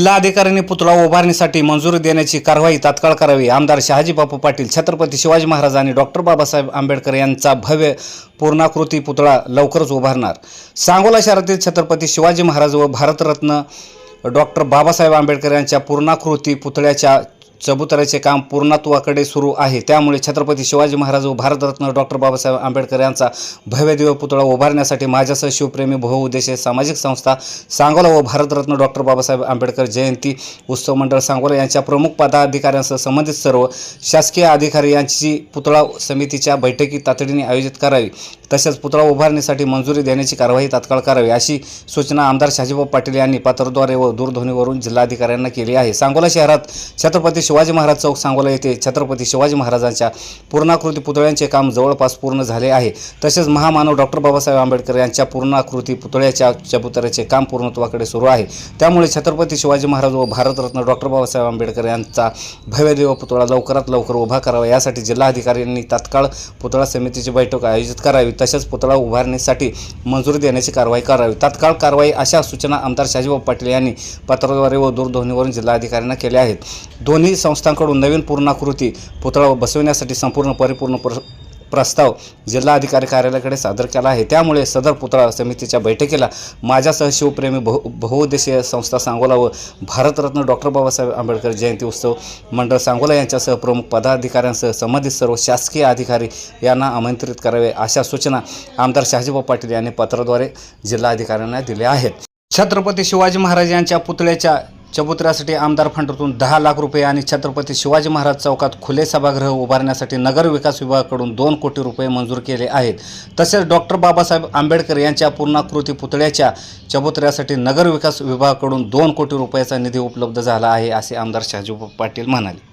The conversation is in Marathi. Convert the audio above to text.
जिल्हाधिकाऱ्यांनी पुतळा उभारणीसाठी मंजुरी देण्याची कारवाई तात्काळ करावी. आमदार शहाजी बापू पाटील छत्रपती शिवाजी महाराज आणि डॉक्टर बाबासाहेब आंबेडकर यांचा भव्य पूर्णाकृती पुतळा लवकरच उभारणार. सांगोला शहरातील छत्रपती शिवाजी महाराज व भारतरत्न डॉक्टर बाबासाहेब आंबेडकर यांच्या पूर्णाकृती पुतळ्याच्या चबुतऱ्याचे काम पूर्णत्वाकडे सुरू आहे. त्यामुळे छत्रपती शिवाजी महाराज व भारतरत्न डॉक्टर बाबासाहेब आंबेडकर यांचा भव्यदिव्य पुतळा उभारण्यासाठी माझ्यासह शिवप्रेमी बहुउद्देशीय सामाजिक संस्था सांगोला व भारतरत्न डॉक्टर बाबासाहेब आंबेडकर जयंती उत्सव मंडळ सांगोला यांच्या प्रमुख पदाधिकाऱ्यांसह संबंधित सर्व शासकीय अधिकारी यांची पुतळा समितीच्या बैठकी तातडीने आयोजित करावी. तसेच पुतळा उभारणीसाठी मंजुरी देण्याची कारवाई तात्काळ करावी अशी सूचना आमदार शहाजीबाब पाटील यांनी पत्रद्वारे व दूरध्वनीवरून जिल्हाधिकाऱ्यांना केली आहे. सांगोला शहरात छत्रपती शिवाजी महाराज चौक सांगोला येथे छत्रपती शिवाजी महाराजांच्या पूर्णाकृती पुतळ्यांचे काम जवळपास पूर्ण झाले आहे. तसेच महामानव डॉक्टर बाबासाहेब आंबेडकर यांच्या पूर्णाकृती पुतळ्याच्या चबुतऱ्याचे काम पूर्णत्वाकडे सुरू आहे. त्यामुळे छत्रपती शिवाजी महाराज व भारतरत्न डॉक्टर बाबासाहेब आंबेडकर यांचा भव्यदेव पुतळा लवकरात लवकर उभा करावा यासाठी जिल्हाधिकाऱ्यांनी तात्काळ पुतळा समितीची बैठक आयोजित करावी. तसेच पुतळा उभारणीसाठी मंजुरी देण्याची कारवाई करावी. तात्काळ कारवाई अशा सूचना आमदार शहाजीबाबू पाटील यांनी पत्राद्वारे व दूरध्वनीवरून जिल्हाधिकाऱ्यांना केल्या आहेत. दोन्ही संस्थांकडून नवीन पूर्णाकृती पुतळा बसविण्यासाठी संपूर्ण परिपूर्ण प्र प्रस्ताव जिल्हाधिकारी कार्यालयाकडे सादर केला आहे. त्यामुळे सदर पुतळा समितीच्या बैठकीला माझ्यासह शिवप्रेमी बहु बहुउद्देशीय संस्था सांगोला व भारतरत्न डॉक्टर बाबासाहेब आंबेडकर जयंती उत्सव मंडळ सांगोला यांच्यासह प्रमुख पदाधिकाऱ्यांसह संबंधित सर्व शासकीय अधिकारी यांना आमंत्रित करावे अशा सूचना आमदार शहाजीभाऊ पाटील यांनी पत्राद्वारे जिल्हाधिकाऱ्यांना दिल्या आहेत. छत्रपती शिवाजी महाराज यांच्या पुतळ्याच्या चबुतऱ्यासाठी आमदार फंडातून दहा लाख रुपये आणि छत्रपती शिवाजी महाराज चौकात खुले सभागृह उभारण्यासाठी नगर विकास विभागाकडून दोन कोटी रुपये मंजूर केले आहेत. तसेच डॉक्टर बाबासाहेब आंबेडकर यांच्या पूर्णाकृती पुतळ्याच्या चबुतऱ्यासाठी नगर विकास विभागाकडून दोन कोटी रुपयाचा निधी उपलब्ध झाला आहे असे आमदार शहाजी पाटील म्हणाले.